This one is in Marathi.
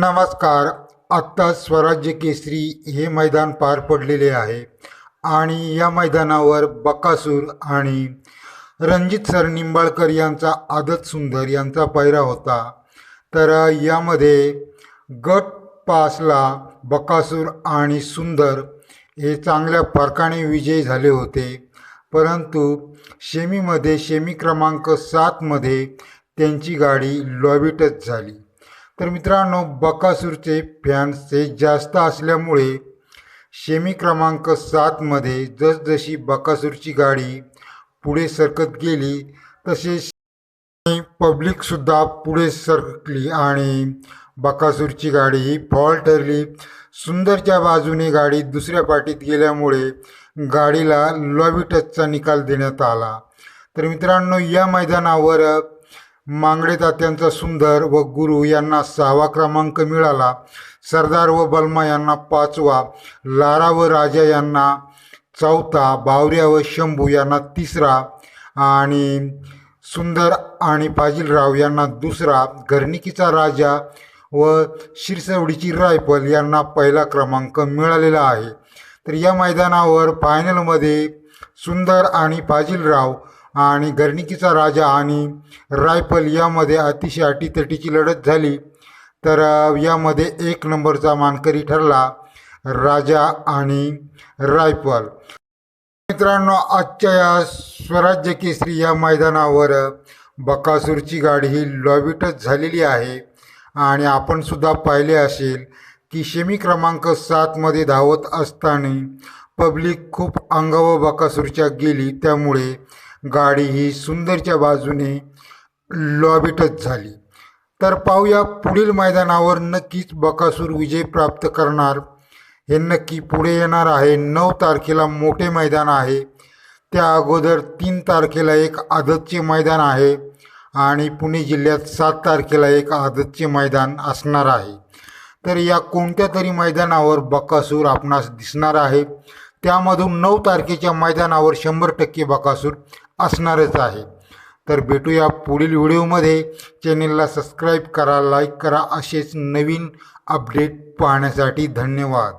नमस्कार. आत्ता स्वराज्य केसरी हे मैदान पार पडलेले आहे आणि या मैदानावर बकासूर आणि रणजित सर निंबाळकर यांचा आदत सुंदर यांचा पैरा होता. तर यामध्ये गट पासला बकासूर आणि सुंदर हे चांगल्या फरकाने विजयी झाले होते. परंतु शेमीमध्ये शेमी क्रमांक सातमध्ये त्यांची गाडी लॉबिटच झाली. तर मित्रांनो बकासूरचे फॅन्स हे जास्त असल्यामुळे शेमी क्रमांक सातमध्ये जसजशी बकासूरची गाडी पुढे सरकत गेली तसेच पब्लिकसुद्धा पुढे सरकली आणि बकासूरची गाडी ही फॉल ठरली. सुंदरच्या बाजूने गाडी दुसऱ्या पाठीत गेल्यामुळे गाडीला लॉबी टचचा निकाल देण्यात आला. तर मित्रांनो या मैदानावर मांगडे तात्यांचा सुंदर व गुरु यांना सहावा क्रमांक मिळाला. सरदार व बलमा यांना पाचवा लारा व राजा यांना चौथा बावऱ्या व शंभू यांना तिसरा आणि सुंदर आणि फाजीलराव यांना दुसरा घरणिकीचा राजा व शिरसवडीची रायफल यांना पहिला क्रमांक मिळालेला आहे. तर या मैदानावर फायनलमध्ये सुंदर आणि फाजीलराव आणि घरणिकीचा राजा आणि रायफल यामध्ये अतिशय अटीतटीची लढत झाली. तर यामध्ये एक नंबरचा मानकरी ठरला राजा आणि रायफल. मित्रांनो आजच्या या स्वराज्य केसरी या मैदानावर बकासूरची गाडी ही लॉबिटच झालेली आहे. आणि आपण सुद्धा पाहिले असेल की शेमी क्रमांक सातमध्ये धावत असताना पब्लिक खूप अंगाव बकासूरच्या गेली. त्यामुळे गाडी ही सुंदरच्या बाजूने लॉबिटच झाली. तर पाहूया पुढील मैदानावर नक्कीच बकासूर विजय प्राप्त करणार. हे नक्की पुढे येणार आहे. नऊ तारखेला मोठे मैदान आहे. त्या अगोदर तीन तारखेला एक आदतचे मैदान आहे आणि पुणे जिल्ह्यात सात तारखेला एक आदतचे मैदान असणार आहे. तर या कोणत्या तरी मैदानावर बकासूर आपणास दिसणार आहे? त्यामधून नऊ तारखेच्या मैदानावर शंभर टक्के बकासूर असणारच आहे. तर भेटूया पुढील व्हिडिओमध्ये. चॅनेलला सबस्क्राईब करा लाईक करा असेच नवीन अपडेट पाहण्यासाठी धन्यवाद.